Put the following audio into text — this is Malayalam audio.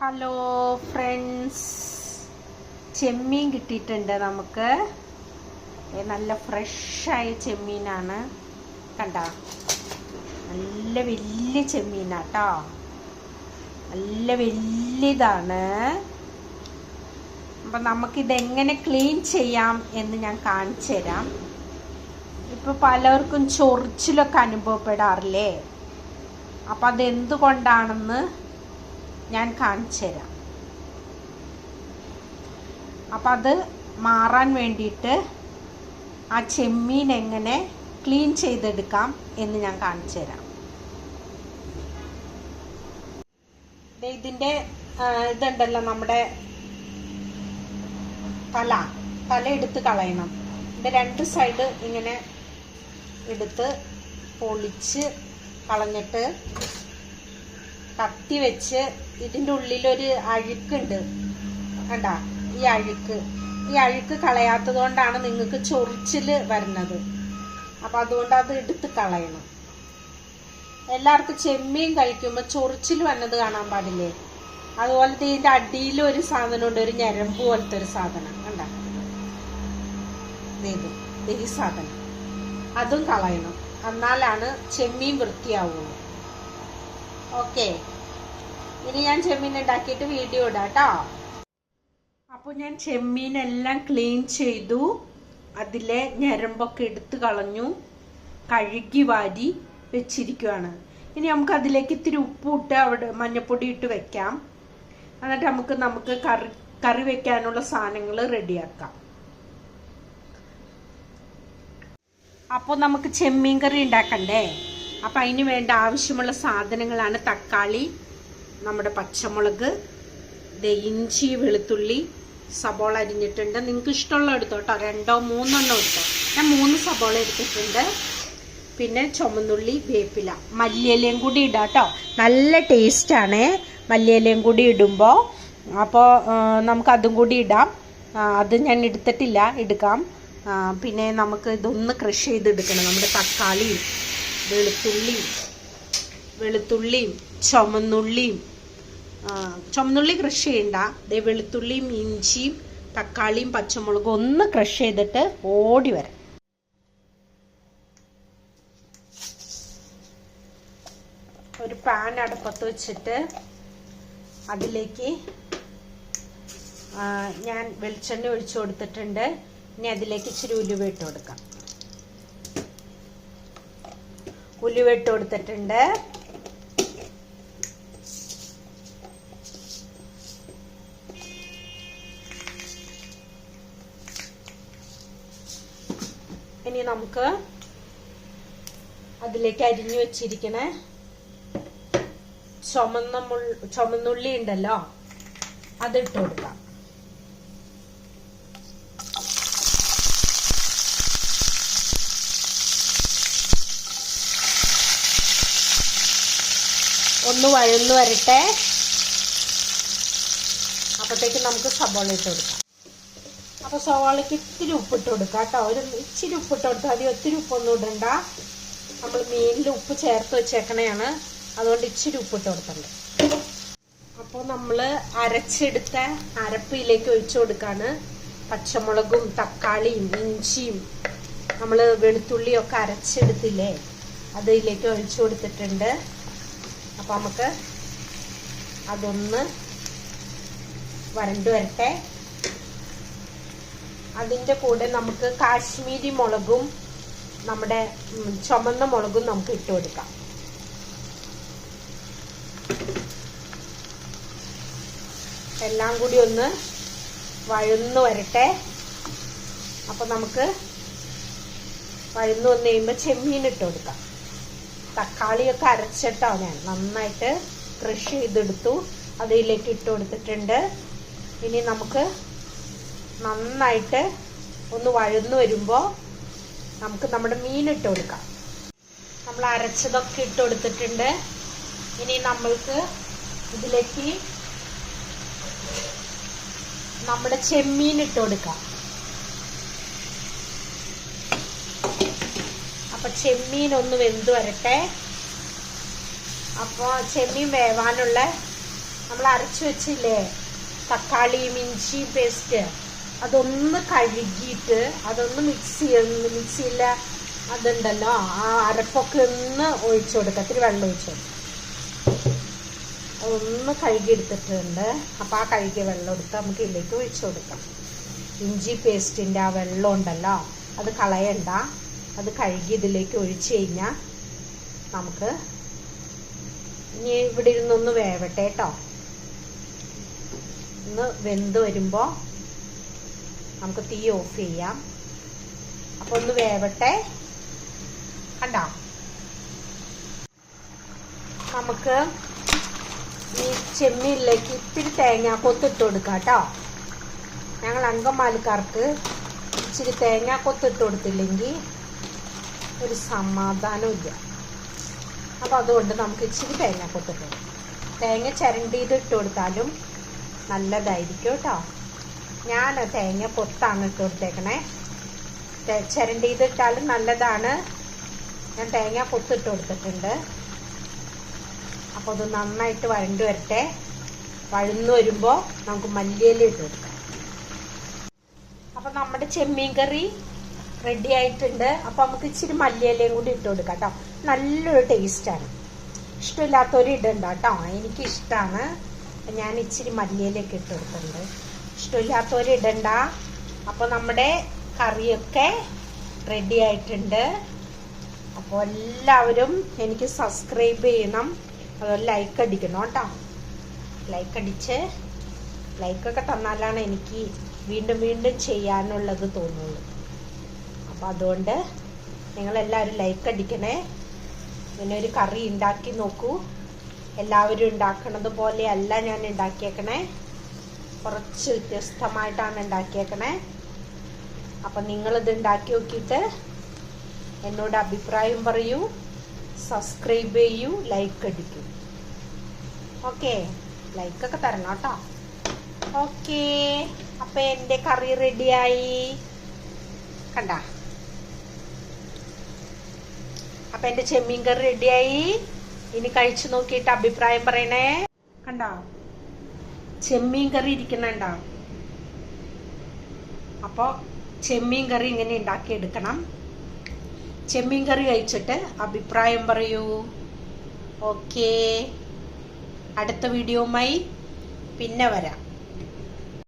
ഹലോ ഫ്രണ്ട്സ് ചെമ്മീൻ കിട്ടിയിട്ടുണ്ട് നമുക്ക്. നല്ല ഫ്രഷായ ചെമ്മീനാണ്. കണ്ട? നല്ല വലിയ ചെമ്മീനാട്ടോ നല്ല വലിയതാണ്. അപ്പം നമുക്കിതെങ്ങനെ ക്ലീൻ ചെയ്യാം എന്ന് ഞാൻ കാണിച്ചു തരാം. ഇപ്പോൾ പലർക്കും ചൊറിച്ചിലൊക്കെ അനുഭവപ്പെടാറില്ലേ? അപ്പം അതെന്തുകൊണ്ടാണെന്ന് ഞാൻ കാണിച്ചു തരാം. അപ്പം അത് മാറാൻ വേണ്ടിയിട്ട് ആ ചെമ്മീൻ എങ്ങനെ ക്ലീൻ ചെയ്തെടുക്കാം എന്ന് ഞാൻ കാണിച്ചു തരാം. ഇതിന്റെ ഇതുണ്ടല്ലോ നമ്മുടെ തല. തല എടുത്ത് കളയണം. ഇതിന്റെ രണ്ട് സൈഡ് ഇങ്ങനെ എടുത്ത് പൊളിച്ച് കളഞ്ഞിട്ട് കത്തി വെച്ച് ഇതിന്റെ ഉള്ളിലൊരു അഴുക്കുണ്ട്. കണ്ട? ഈ അഴുക്ക്. ഈ അഴുക്ക് കളയാത്തത് കൊണ്ടാണ് നിങ്ങൾക്ക് ചൊറിച്ചിൽ വരുന്നത്. അപ്പം അതുകൊണ്ട് അത് എടുത്ത് കളയണം. എല്ലാവർക്കും ചെമ്മീൻ കഴിക്കുമ്പോൾ ചൊറിച്ചിൽ വന്നത് കാണാൻ പാടില്ലേ? അതുപോലെ ഇതിന്റെ അടിയിൽ ഒരു സാധനമുണ്ട് ഒരു ഞരമ്പ് പോലത്തെ ഒരു സാധനം. കണ്ട? ഇത്. ഈ സാധനം. അതും കളയണം. എന്നാലാണ് ചെമ്മീൻ വൃത്തിയാവുള്ളൂ. ഓക്കെ. ഇനി ഞാൻ ചെമ്മീൻ ഉണ്ടാക്കിയിട്ട് വീഡിയോ ഇടാം കേട്ടോ അപ്പോൾ ഞാൻ ചെമ്മീനെല്ലാം ക്ലീൻ ചെയ്തു. അതിലെ ഞരമ്പൊക്കെ എടുത്ത് കളഞ്ഞു. കഴുകി വാരി വെച്ചിരിക്കുകയാണ് ഇനി നമുക്ക് അതിലേക്ക് ഇത്തിരി ഉപ്പിട്ട് അവിടെ മഞ്ഞപ്പൊടി ഇട്ട് വെക്കാം. എന്നിട്ട് നമുക്ക് നമുക്ക് കറി കറി വെക്കാനുള്ള സാധനങ്ങൾ റെഡിയാക്കാം. അപ്പോൾ നമുക്ക് ചെമ്മീൻ കറി ഉണ്ടാക്കണ്ടേ? അപ്പം അതിന് വേണ്ട ആവശ്യമുള്ള സാധനങ്ങളാണ് തക്കാളി നമ്മുടെ പച്ചമുളക് ഇഞ്ചി വെളുത്തുള്ളി സബോള അരിഞ്ഞിട്ടുണ്ട്. നിങ്ങൾക്ക് ഇഷ്ടമുള്ള എടുത്തോ കേട്ടോ രണ്ടോ മൂന്നെണ്ണോ എടുത്തോ. ഞാൻ മൂന്ന് സബോള എടുത്തിട്ടുണ്ട്. പിന്നെ ചുമന്നുള്ളി വേപ്പില. മല്ലിയിലയും കൂടി ഇടാം നല്ല ടേസ്റ്റാണ് മല്ലിയിലയും കൂടി ഇടുമ്പോൾ അപ്പോൾ നമുക്ക് അതും കൂടി ഇടാം. അത് ഞാൻ എടുത്തിട്ടില്ല. എടുക്കാം. പിന്നെ നമുക്ക് ഇതൊന്ന് ക്രഷ് ചെയ്തെടുക്കണം. നമ്മുടെ തക്കാളിയും വെളുത്തുള്ളിയും വെളുത്തുള്ളിയും ചുമന്നുള്ളിയും ചുമന്നുള്ളി ക്രഷ് ചെയ്യണ്ട. ദേ വെളുത്തുള്ളിയും ഇഞ്ചിയും തക്കാളിയും പച്ചമുളകും ഒന്ന് ക്രഷ് ചെയ്തിട്ട് ഓടി വരാം. ഒരു പാൻ അടുപ്പത്ത് വെച്ചിട്ട് അതിലേക്ക് ഞാൻ വെളിച്ചെണ്ണ ഒഴിച്ചു കൊടുത്തിട്ടുണ്ട്. ഇനി അതിലേക്ക് ഇച്ചിരി ഉലുവ ഇട്ട് കൊടുക്കാം. ഉലുവ ഇട്ട് കൊടുത്തിട്ടുണ്ട്. ഇനി നമുക്ക് അതിലേക്ക് അരിഞ്ഞു വെച്ചിരിക്കണ ചുമന്ന മുൾ- ചുമന്നുള്ളി ഉണ്ടല്ലോ അതിട്ട് കൊടുക്കാം. ഒന്ന് വഴന്ന് വരട്ടെ. അപ്പോഴത്തേക്ക് നമുക്ക് സബോള ഇട്ട് കൊടുക്കാം. അപ്പോൾ സവാളയ്ക്ക് ഇത്തിരി ഉപ്പിട്ട് കൊടുക്കാം കേട്ടോ. ഒരു ഇച്ചിരി ഉപ്പിട്ട് കൊടുത്താൽ മതി. ഒത്തിരി ഉപ്പൊന്നും ഇടണ്ട. നമ്മൾ മീനിൽ ഉപ്പ് ചേർത്ത് വെച്ചേക്കണയാണ്. അതുകൊണ്ട് ഇച്ചിരി ഉപ്പിട്ട് കൊടുക്കണ്ട് അപ്പോൾ നമ്മൾ അരച്ചെടുത്ത അരപ്പിയിലേക്ക് ഒഴിച്ചു കൊടുക്കാണ്. പച്ചമുളകും തക്കാളിയും ഇഞ്ചിയും നമ്മൾ വെളുത്തുള്ളിയൊക്കെ അരച്ചെടുത്തില്ലേ അതിലേക്ക് ഒഴിച്ചു കൊടുത്തിട്ടുണ്ട്. അപ്പോൾ നമുക്ക് അതൊന്ന് വരണ്ടു വരട്ടെ. അതിന്റെ കൂടെ നമുക്ക് കാശ്മീരി മുളകും നമ്മുടെ ചുമന്ന മുളകും നമുക്ക് ഇട്ട് കൊടുക്കാം. എല്ലാം കൂടി ഒന്ന് വഴന്നു വരട്ടെ. അപ്പം നമുക്ക് വഴന്നു വന്നു കഴിയുമ്പോൾ ചെമ്മീൻ ഇട്ട് കൊടുക്കാം. തക്കാളിയൊക്കെ അരച്ചിട്ടോ ഞാൻ. നന്നായിട്ട് ക്രഷ് ചെയ്തെടുത്തു. അതിലേക്ക് ഇട്ട് കൊടുത്തിട്ടുണ്ട്. ഇനി നമുക്ക് നന്നായിട്ട് ഒന്ന് വഴന്നു വരുമ്പോൾ നമുക്ക് നമ്മുടെ മീൻ ഇട്ട് കൊടുക്കാം. നമ്മൾ അരച്ചതൊക്കെ ഇട്ട് കൊടുത്തിട്ടുണ്ട്. ഇനി നമ്മൾക്ക് ഇതിലേക്ക് നമ്മുടെ ചെമ്മീൻ ഇട്ട് കൊടുക്കാം. അപ്പൊ ചെമ്മീൻ ഒന്ന് വെന്ത് വരട്ടെ. അപ്പോൾ ചെമ്മീൻ വേവാനുള്ള നമ്മൾ അരച്ചു വെച്ചില്ലേ? തക്കാളി ഇഞ്ചിയും പേസ്റ്റ് അതൊന്ന് കഴുകിയിട്ട് അതൊന്ന് മിക്സ് ചെയ്യുന്ന മിക്സിയിലെ അതുണ്ടല്ലോ. ആ അരപ്പൊക്കെ ഒന്ന് ഒഴിച്ചു കൊടുക്കുക ഇത്തിരി വെള്ളം ഒഴിച്ചു അതൊന്ന് കഴുകി എടുത്തിട്ടുണ്ട് അപ്പോൾ ആ കഴുകിയ വെള്ളം എടുത്ത് നമുക്ക് ഇതിലേക്ക് ഒഴിച്ചു കൊടുക്കാം. ഇഞ്ചി പേസ്റ്റിന്റെ ആ വെള്ളം ഉണ്ടല്ലോ. അത് കളയണ്ട. അത് കഴുകി ഇതിലേക്ക് ഒഴിച്ചു കഴിഞ്ഞാൽ നമുക്ക് ഇനി ഇവിടെ ഇരുന്നൊന്ന് വേവട്ടെ കേട്ടോ. ഒന്ന് വെന്ത് വരുമ്പോൾ നമുക്ക് തീ ഓഫ് ചെയ്യാം. അപ്പോൾ ഒന്ന് വേവട്ടെ. കണ്ടോ? നമുക്ക് ഈ ചെമ്മീനിലേക്ക് ഇത്തിരി തേങ്ങ കൊത്തിട്ട് കൊടുക്കാം കേട്ടോ. ഞങ്ങൾ അങ്കമാലിക്കാർക്ക് ഇച്ചിരി തേങ്ങ കൊത്തിട്ട് കൊടുത്തില്ലെങ്കിൽ ഒരു സമാധാനമില്ല അപ്പോൾ അതുകൊണ്ട് നമുക്ക് ഇച്ചിരി തേങ്ങ കൊത്തിട്ട് തേങ്ങ ചിരണ്ടിയത് ഇട്ട് കൊടുത്താലും നല്ലതായിരിക്കും കേട്ടോ. ഞാൻ തേങ്ങ കൊത്താണ് ഇട്ട് കൊടുത്തേക്കണേ. ചിരണ്ടിയത് ഇട്ടാലും നല്ലതാണ്. ഞാൻ തേങ്ങ കൊത്തിട്ട് കൊടുത്തിട്ടുണ്ട്. അപ്പോൾ അത് നന്നായിട്ട് വഴണ്ട് വരട്ടെ. വഴന്നു വരുമ്പോൾ നമുക്ക് മല്ലിയില ഇട്ട് കൊടുക്കാം. അപ്പോൾ നമ്മുടെ ചെമ്മീൻ കറി റെഡി ആയിട്ടുണ്ട്. അപ്പോൾ നമുക്ക് ഇച്ചിരി മല്ലിയിലയും കൂടി ഇട്ട് കൊടുക്കാം കേട്ടോ നല്ലൊരു ടേസ്റ്റാണ് ഇഷ്ടമില്ലാത്തവർ ഇടണ്ട കേട്ടോ എനിക്ക് ഇഷ്ടമാണ് ഞാൻ ഇച്ചിരി മല്ലിയിലൊക്കെ ഇട്ട് കൊടുക്കുന്നുണ്ട് ഇഷ്ടമില്ലാത്തവർ ഇടണ്ട. അപ്പോൾ നമ്മുടെ കറിയൊക്കെ റെഡി ആയിട്ടുണ്ട്. അപ്പോൾ എല്ലാവരും എനിക്ക് സബ്സ്ക്രൈബ് ചെയ്യണം. അതുപോലെ ലൈക്ക് അടിക്കണം കേട്ടോ ലൈക്ക് അടിച്ച് ലൈക്കൊക്കെ തന്നാലാണ് എനിക്ക് വീണ്ടും വീണ്ടും ചെയ്യാനുള്ളത് തോന്നുള്ളൂ. അപ്പോൾ അതുകൊണ്ട് നിങ്ങളെല്ലാവരും ലൈക്ക് അടിക്കണേ. ഇങ്ങനെ ഒരു കറി ഉണ്ടാക്കി നോക്കൂ. എല്ലാവരും ഉണ്ടാക്കണത് പോലെയല്ല ഞാൻ ഉണ്ടാക്കിയേക്കണേ കുറച്ച് വ്യത്യസ്തമായിട്ടാണ് ഉണ്ടാക്കിയേക്കണേ അപ്പം നിങ്ങളിത് ഉണ്ടാക്കി നോക്കിയിട്ട് എന്നോട് അഭിപ്രായം പറയൂ സബ്സ്ക്രൈബ് ചെയ്യൂ ലൈക്ക് അടിക്കൂ. ഓക്കെ ലൈക്കൊക്കെ തരണം കേട്ടോ. ഓക്കെ അപ്പം എന്റെ കറി റെഡിയായി കണ്ട? അപ്പം എന്റെ ചെമ്മീൻ കറി റെഡിയായി. ഇനി കഴിച്ചു നോക്കിയിട്ട് അഭിപ്രായം പറയണേ. കണ്ടോ? ചെമ്മീൻ കറി ഇരിക്കുന്നുണ്ടോ? അപ്പോൾ ചെമ്മീൻ കറി ഇങ്ങനെ ഉണ്ടാക്കിയെടുക്കണം ചെമ്മീൻ കറി കഴിച്ചിട്ട് അഭിപ്രായം പറയൂ. ഓക്കേ. അടുത്ത വീഡിയോയുമായി പിന്നെ വരാം.